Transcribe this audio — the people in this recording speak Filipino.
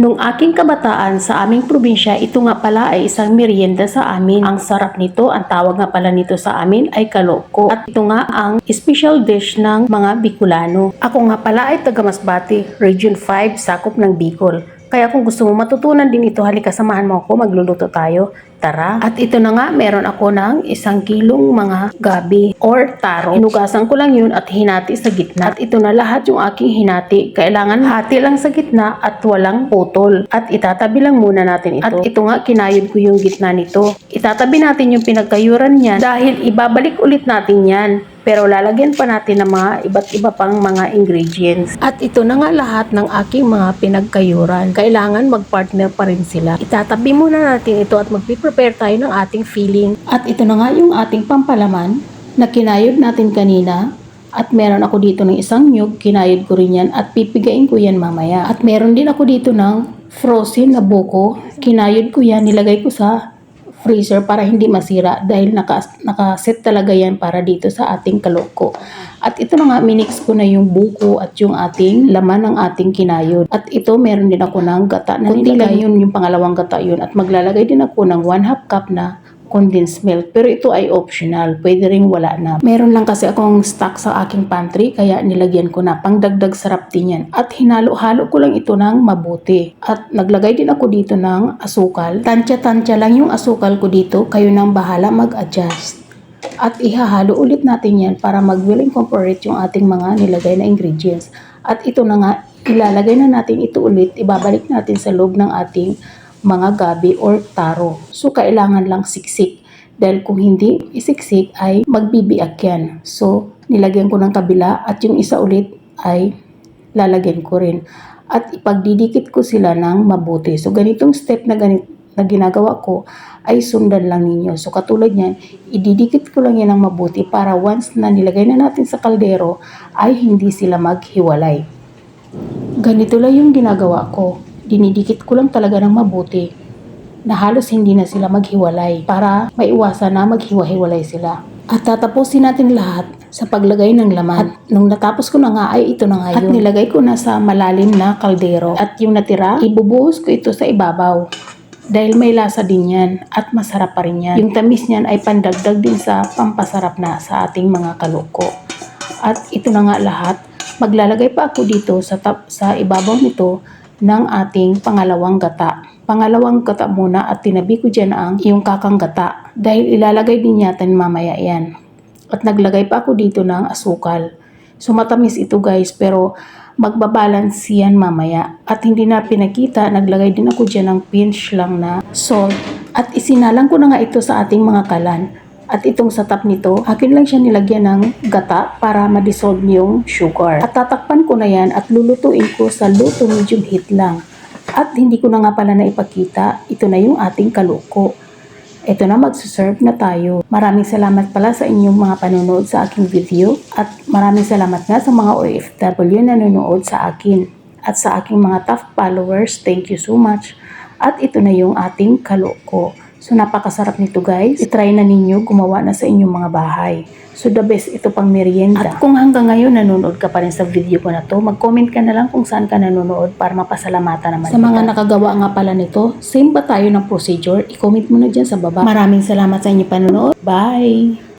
Nung aking kabataan sa aming probinsya, ito nga pala ay isang merienda sa amin. Ang sarap nito, ang tawag nga pala nito sa amin ay kaloko. At ito nga ang special dish ng mga Bicolano. Ako nga pala ay taga Masbate, Region 5, sakop ng Bicol. Kaya kung gusto mo matutunan din ito, halika samahan mo ako, magluluto tayo. Tara. At ito na nga, meron ako ng isang kilong mga gabi or taro. Hinugasan ko lang yun at hinati sa gitna. At ito na lahat yung aking hinati. Kailangan hati lang sa gitna at walang putol. At itatabi lang muna natin ito. At ito nga, kinayod ko yung gitna nito. Itatabi natin yung pinagkayuran niyan dahil ibabalik ulit natin yan. Pero lalagyan pa natin ng mga iba't iba pang mga ingredients. At ito na nga lahat ng aking mga pinagkayuran. Kailangan magpartner pa rin sila. Itatabi muna natin ito at magpiprepare tayo ng ating filling. At ito na nga yung ating pampalaman na kinayod natin kanina. At meron ako dito ng isang nyug, kinayod ko rin yan at pipigain ko yan mamaya. At meron din ako dito ng frozen na buko, kinayod ko yan, nilagay ko sa freezer para hindi masira dahil naka, nakaset talaga yan para dito sa ating kaloko. At ito na nga, minix ko na yung buko at yung ating laman ng ating kinayod. At ito, meron din ako ng gata na nilagay yun, yung pangalawang gata yun. At maglalagay din ako ng 1 half cup na condensed milk. Pero ito ay optional. Pwede rin wala na. Meron lang kasi akong stock sa aking pantry kaya nilagyan ko na. Pangdagdag sarap din yan. At hinalo-halo ko lang ito ng mabuti. At naglagay din ako dito ng asukal. Tansya-tansya lang yung asukal ko dito. Kayo nang bahala mag-adjust. At ihahalo ulit natin yan para mag-will incorporate yung ating mga nilagay na ingredients. At ito na nga, ilalagay na natin ito ulit. Ibabalik natin sa loob ng ating mga gabi or taro. So, kailangan lang siksik. Dahil kung hindi isiksik ay magbibiyak yan. So, nilagyan ko ng kabila at yung isa ulit ay lalagyan ko rin. At ipagdidikit ko sila ng mabuti. So, ganitong step na, ganit, na ginagawa ko ay sundan lang ninyo. So, katulad yan, ididikit ko lang yan ng mabuti para once na nilagay na natin sa kaldero ay hindi sila maghiwalay. Ganito lang yung ginagawa ko dinidikit ko lang talaga ng mabuti na halos hindi na sila maghiwalay para maiwasan na maghiwa-hiwalay sila. At tatapusin natin lahat sa paglagay ng laman. At nung natapos ko na nga ay ito na nga yun. At nilagay ko na sa malalim na kaldero. At yung natira, ibubuhos ko ito sa ibabaw. Dahil may lasa din yan at masarap pa rin yan. Yung tamis niyan ay pandagdag din sa pampasarap na sa ating mga kaloko. At ito na nga lahat. Maglalagay pa ako dito sa, tap, sa ibabaw nito ng ating pangalawang gata. Pangalawang gata muna at tinabi ko dyan ang yung kakang gata dahil ilalagay din natin mamaya yan. At naglagay pa ako dito ng asukal. So matamis ito guys pero magbabalance yan mamaya. At hindi na pinakita, naglagay din ako dyan ng pinch lang na salt. At isinalang ko na nga ito sa ating mga kalan. At itong sa top nito, akin lang siya nilagyan ng gata para ma-dissolve yung sugar. At tatakpan ko na yan at lulutuin ko sa low to medium heat lang. At hindi ko na nga pala naipakita, ito na yung ating kaluko. Ito na magsuserve na tayo. Maraming salamat pala sa inyong mga panonood sa aking video at maraming salamat nga sa mga OFW na nanonood sa akin at sa aking mga top followers. Thank you so much. At ito na yung ating kaluko. So napakasarap nito guys. I-try na ninyo gumawa na sa inyong mga bahay. So the best ito pang merienda. At kung hanggang ngayon nanonood ka pa rin sa video ko na to, mag-comment ka na lang kung saan ka nanonood para mapasalamatan naman. Sa mga nakagawa nga pala nito, same ba tayo ng procedure? I-comment mo na dyan sa baba. Maraming salamat sa inyong panonood. Bye!